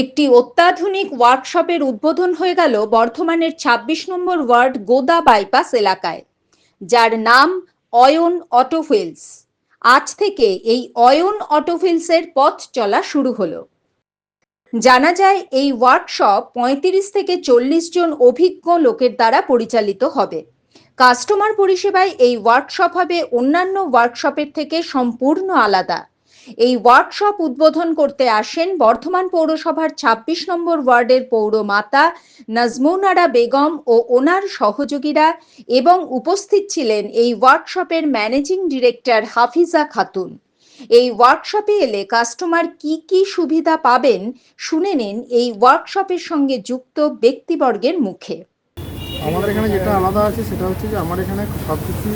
একটি অত্যাধুনিক ওয়ার্কশপের উদ্বোধন হয়ে গেল বর্ধমানের ২৬ নম্বর ওয়ার্ড গোদা বাইপাস এলাকায়, যার নাম অয়ন অটোফিলস আজ থেকে এই অয়ন অটোফিলসের পথ চলা শুরু হলো। জানা যায়, এই ওয়ার্কশপ পঁয়ত্রিশ থেকে চল্লিশ জন অভিজ্ঞ লোকের দ্বারা পরিচালিত হবে। কাস্টমার পরিষেবায় এই ওয়ার্কশপ হবে অন্যান্য ওয়ার্কশপের থেকে সম্পূর্ণ আলাদা। এই ওয়ার্কশপ উদ্বোধন করতে আসেন বর্ধমান পৌরসভার ২৬ নম্বর ওয়ার্ডের পৌরমাতা নাজমুনারা বেগম ও ওনার সহযোগীরা এবং উপস্থিত ছিলেন এই ওয়ার্কশপের ম্যানেজিং ডিরেক্টর হাফিজা খাতুন। এই ওয়ার্কশপে এলে কাস্টমার কি কি সুবিধা পাবেন শুনে নিন এই ওয়ার্কশপের সঙ্গে যুক্ত ব্যক্তিবর্গের মুখে। আমাদের এখানে যেটা আলাদা আছে সেটা হচ্ছে যে আমার এখানে সব কিছু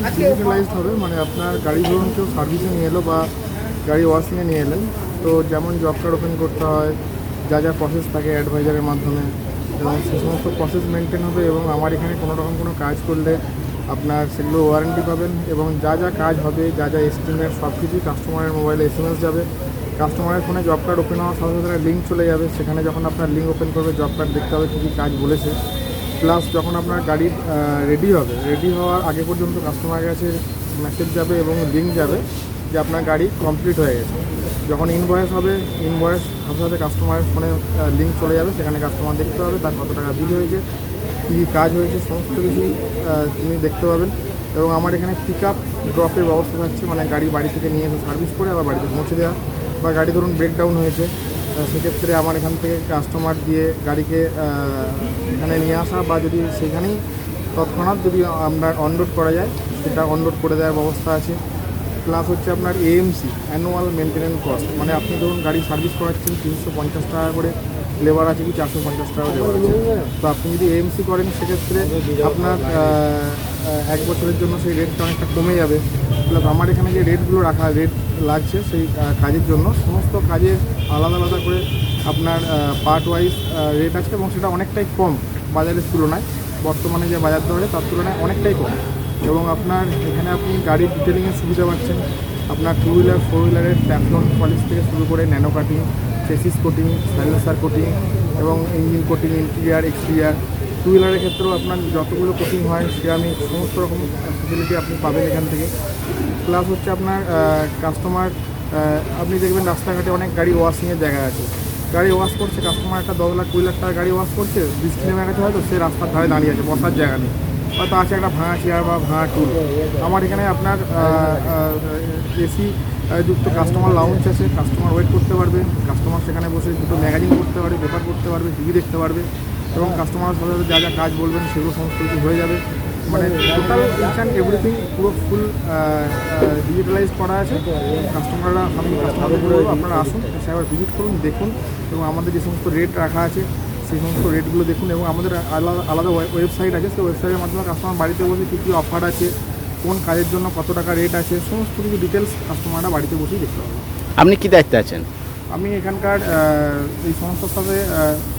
হবে মানে আপনার গাড়ি ধরুন কেউ সার্ভিসে নিয়ে এলো বা গাড়ি ওয়াশিংয়ে নিয়ে এলেন। তো যেমন জব কার্ড ওপেন করতে হয়, যা যা প্রসেস থাকে অ্যাডভাইজারের মাধ্যমে। এবং সে সমস্ত প্রসেস মেনটেন হবে এবং আমার এখানে কোনো রকম কোনো কাজ করলে আপনার সেগুলো ওয়ারেন্টি পাবেন এবং যা যা কাজ হবে, যা যা এস্টিমেট সব কিছুই কাস্টমারের মোবাইলে এস যাবে। কাস্টমারের ফোনে জব কার্ড ওপেন হওয়ার সাথে সাথে লিঙ্ক চলে যাবে। সেখানে যখন আপনার লিঙ্ক ওপেন করবে জব কার্ড দেখতে হবে কী কী কাজ বলেছে। প্লাস যখন আপনার গাড়ি রেডি হবে রেডি হওয়ার আগে পর্যন্ত কাস্টমারের কাছে মেসেজ যাবে এবং লিঙ্ক যাবে। যে আপনার গাড়ি কমপ্লিট হয়ে গেছে। যখন ইনভয়েস হবে ইনভয়েস সাথে সাথে কাস্টমারের ফোনে লিঙ্ক চলে যাবে। সেখানে কাস্টমার দেখতে পাবে তার কত টাকা বিল হয়েছে, কী কী কাজ হয়েছে, সমস্ত কিছু তিনি দেখতে পাবেন। এবং আমার এখানে পিক আপ ড্রপের ব্যবস্থা থাকছে। মানে গাড়ি বাড়ি থেকে নিয়ে এসে সার্ভিস করে আবার বাড়িতে পৌঁছে দেওয়া। বা গাড়ি ধরুন ব্রেকডাউন হয়েছে সেক্ষেত্রে আমার এখান থেকে কাস্টমার দিয়ে গাড়িকে এখানে নিয়ে আসা বা যদি সেখানেই তৎক্ষণাৎ যদি আমরা অনলোড করা যায়, সেটা অনলোড করে দেওয়ার ব্যবস্থা আছে। প্লাস হচ্ছে আপনার এএমসি অ্যানুয়াল মেনটেন্যান্স কস্ট মানে আপনি ধরুন গাড়ি সার্ভিস করাচ্ছেন তিনশো পঞ্চাশ টাকা করে লেবার আছে কি চারশো পঞ্চাশ টাকা লেবার আছে। তো আপনি যদি এএমসি করেন, সেক্ষেত্রে আপনার এক বছরের জন্য সেই রেটটা অনেকটা কমে যাবে। প্লাস আমার এখানে যে রেটগুলো রাখা রেট লাগছে সেই কাজের জন্য, সমস্ত কাজের আলাদা আলাদা করে আপনার পার্ট ওয়াইজ রেট আছে এবং সেটা অনেকটাই কম বাজারের তুলনায়। বর্তমানে যে বাজার দরে তার তুলনায় অনেকটাই কম। এবং আপনার এখানে আপনি গাড়ির ডিটেলিংয়ের সুবিধা পাচ্ছেন। আপনার টু হুইলার ফোর হুইলারের ট্যাফলন পলিশ থেকে শুরু করে nano cutting chassis coating silencer coating এবং engine coating interior exterior two হুইলারের ক্ষেত্রেও আপনার যতগুলো কোটিং হয়, সে আমি সমস্ত রকম ফেসিলিটি আপনি পাবেন এখান থেকে। প্লাস হচ্ছে আপনার কাস্টমার আপনি দেখবেন রাস্তাঘাটে অনেক গাড়ি ওয়াশিংয়ের জায়গা আছে। গাড়ি ওয়াশ করছে কাস্টমার একটা দশ লাখ, কুড়ি লাখ টাকা গাড়ি ওয়াশ করছে, বৃষ্টি নেমে গেছে হয়তো, সে রাস্তার ধারে দাঁড়িয়ে আছে, বসার জায়গা নেই। হয়তো আছে একটা ভাঙা চেয়ার বা ভাঙা টুল আমার এখানে আপনার এসি যুক্ত কাস্টমার লাউঞ্জ আছে। কাস্টমার ওয়েট করতে পারবে। কাস্টমার সেখানে বসে দুটো ম্যাগাজিন করতে পারবে পেপার করতে পারবে টিভি দেখতে পারবে এবং কাস্টমার সাথে যা যা কাজ বলবেন সেগুলো সমস্ত কিছু হয়ে যাবে। মানে টোটাল ইচ অ্যান্ড এভরিথিং পুরো ফুল ডিজিটালাইজ করা আছে। কাস্টমাররা আমি কাস্টমারদের আপনারা আসুন একবার ভিজিট করুন, দেখুন এবং আমাদের যে সমস্ত রেট রাখা আছে সেই সমস্ত রেটগুলো দেখুন এবং আমাদের আলাদা আলাদা ওয়েবসাইট আছে সেই ওয়েবসাইটের মাধ্যমে কাস্টমার বাড়িতে বসে কী কী অফার আছে কোন কাজের জন্য কত টাকা রেট আছে সমস্ত কিছু ডিটেলস কাস্টমাররা বাড়িতে বসেই দেখতে পাবে। আপনি কী দায়িত্বে আছেন? আমি এখানকার এই সংস্থার সাথে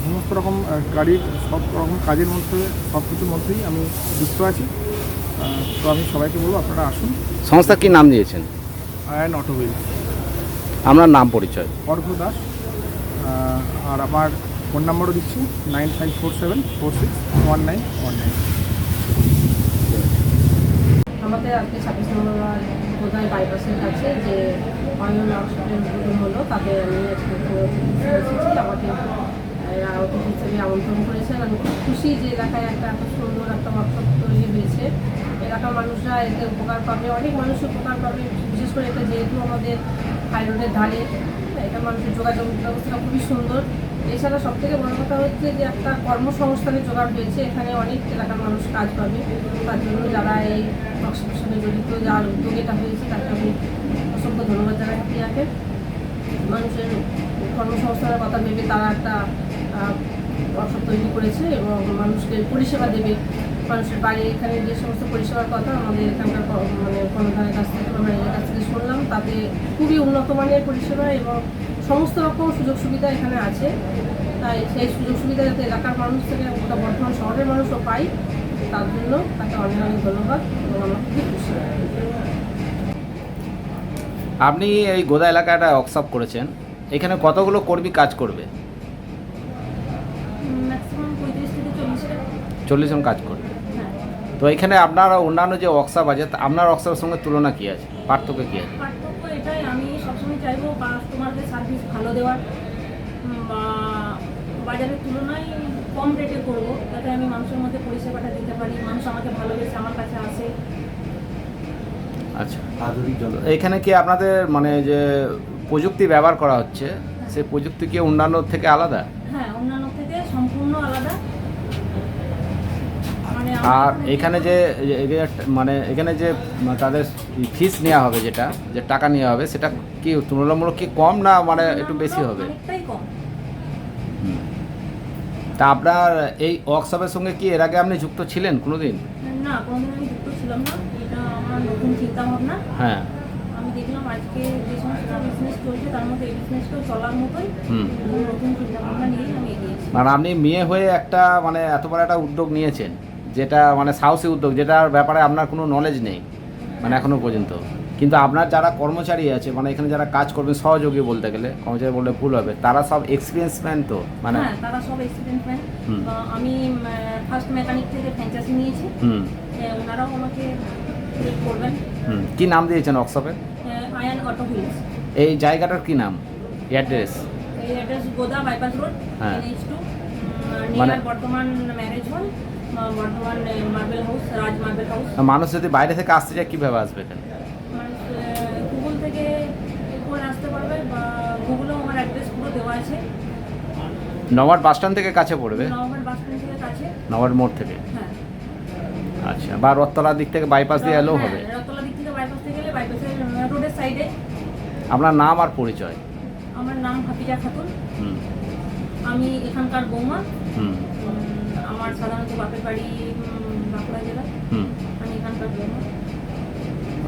সমস্ত রকম গাড়ির সব রকম কাজের মধ্যে সব কিছুর মধ্যেই আমি যুক্ত আছি। তো আমি সবাইকে বলব আপনারা আসুন। সংস্থা কি নাম দিয়েছেন? আয়ন অটোবিল আপনার নাম পরিচয়। অর্ঘ দাস। আর আমার ফোন নাম্বারও দিচ্ছি, nine five four seven four six one nine one nine. আমাদের আজকে ছাব্বিশ নম্বর বোধহয় বাইপাসের কাছে যে অয়ন ওয়ার্কশপের হলো তাতে আমি আজকে এসেছি আমাকে অতিথি হিসেবে আমন্ত্রণ করেছেন। আমি খুব খুশি যে এলাকায় একটা এত সুন্দর একটা ওয়ার্কশপ তৈরি হয়েছে। এলাকার মানুষরা এতে উপকার পাবে, অনেক মানুষ উপকার পাবে, বিশেষ করে এটা যেহেতু আমাদের হাইরোডের ধারে, এটা মানুষের যোগাযোগ ব্যবস্থাটা খুবই সুন্দর। এছাড়া সব থেকে বড় কথা হচ্ছে যে একটা কর্মসংস্থানের জোগাড় হয়েছে, এখানে অনেক এলাকার মানুষ কাজ পাবে। তার জন্য যারা এই ওয়ার্কশপের সঙ্গে জড়িত, যার উদ্যোগ এটা হয়েছে, তাকে আমি অসংখ্য ধন্যবাদ জানাই প্রিয়াকে মানুষের কর্মসংস্থানের কথা ভেবে তারা একটা ওয়ার্কশপ তৈরি করেছে এবং মানুষকে পরিষেবা দেবে। মানুষের বাড়ি এখানে যে সমস্ত পরিষেবার কথা আমাদের এখানকার মানে কর্মধারের কাছ থেকে বা ম্যানেজারের কাছ থেকে শুনলাম। তাতে খুবই উন্নত মানের পরিষেবা এবং সমস্ত রকম সুযোগ সুবিধা এখানে আছে। তাই সেই সুযোগ সুবিধা যাতে এলাকার মানুষ থেকে গোটা বর্ধমান শহরের মানুষও পাই তার জন্য তাকে অনেক অনেক ধন্যবাদ এবং আমরা খুবই খুশি আপনি এই গোদা এলাকাটা ওয়ার্কশপ করেছেন। এখানে কতগুলো কর্মী কাজ করবে? চল্লিশ জন। কাজ করে হ্যাঁ। তো এখানে আপনার অন্যান্য যে ওয়ার্কশপ আছে আপনার ওয়ার্কশপের সঙ্গে তুলনা কী আছে? পার্থক্য কী আছে? এটাই আমি সবসময় চাইব কাস্টমারদের সার্ভিস ভালো দেওয়ার বা বাজারের তুলনায় কম রেটে করব যাতে আমি মানুষের মধ্যে পরিষেবাটা দিতে পারি মানুষ আমাকে ভালোবেসে আমার কাছে আসে। আচ্ছা এখানে কি আপনাদের মানে যে প্রযুক্তি ব্যবহার করা হচ্ছে সেই প্রযুক্তি কি অন্যান্য থেকে আলাদা হ্যাঁ অন্যান্য থেকে সম্পূর্ণ আলাদা মানে আর এখানে যে মানে এখানে যে তাদের ফিস নেওয়া হবে যেটা যে টাকা নেওয়া হবে সেটা কি তুলনামূলক কি কম না মানে একটু বেশি হবে? তা আপনার এই ওয়ার্কশপের সঙ্গে কি এর আগে আপনি যুক্ত ছিলেন কোনোদিন? না কোনোদিন আমি যুক্ত ছিলাম না। এটা আমার নতুন চিন্তা ভাবনা হ্যাঁ। আমি দেখলাম আজকে যে সমস্ত বিজনেস চলছে তার মধ্যে এই বিজনেসটাও চলার মতোই। হুম। নতুন চিন্তা ভাবনা নিয়েই আমি এগিয়েছি মানে আপনি মেয়ে হয়ে একটা মানে এত বড় একটা উদ্যোগ নিয়েছেন। যেটা মানে সাহসী উদ্যোগ যেটার ব্যাপারে আপনার কোনো নলেজ নেই মানে এখনও পর্যন্ত। কিন্তু আপনার যারা কর্মচারী আছে মানে এখানে যারা কাজ করবেন সহযোগী বলতে গেলে কর্মচারী বললে ভুল হবে তারা সব এক্সপিরিয়েন্স ম্যান তো মানে হ্যাঁ তারা সব এক্সিডেন্ট ম্যান। আমি ফার্স্ট মেকানিক থেকে ফ্র্যাঞ্চাইজি নিয়েছি। হুম। ওনারাও আমাকে করবেন। হুম কী নাম দিয়েছেন ওয়ার্কশপে আয়ান অটো হুইলস এই জায়গাটার কি নাম? অ্যাড্রেস এই অ্যাড্রেস গোদা বাইপাস রোড হ্যাঁ। মানে- বর্তমান ম্যারেজ হল বর্তমান marble house Raj marble house. মানুষ যদি বাইরে থেকে আসতে চায় কীভাবে আসবে এখানে? গুগল থেকে করে আসতে পারবে বা গুগলেও আমার অ্যাড্রেস পুরো দেওয়া আছে। নবাট বাস স্ট্যান্ড থেকে কাছে পড়বে? নভেম্বর বাস স্ট্যান্ড থেকে কাছে। নবাট মোড় থেকে? হ্যাঁ। আচ্ছা বা রথতলার দিক থেকে বাইপাস দিয়ে এলেও হবে। হ্যাঁ, দিক থেকে বাইপাস থেকে গেলে বাইপাসের রোডের সাইডে আপনার নাম আর পরিচয়? আমার নাম হাফিজা খাতুন। হুম। আমি এখানকার বৌমা। হুম। আমার সাধারণত বাপের বাড়ি বাঁকুড়া জেলা। আমি এখানকার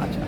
আচ্ছা।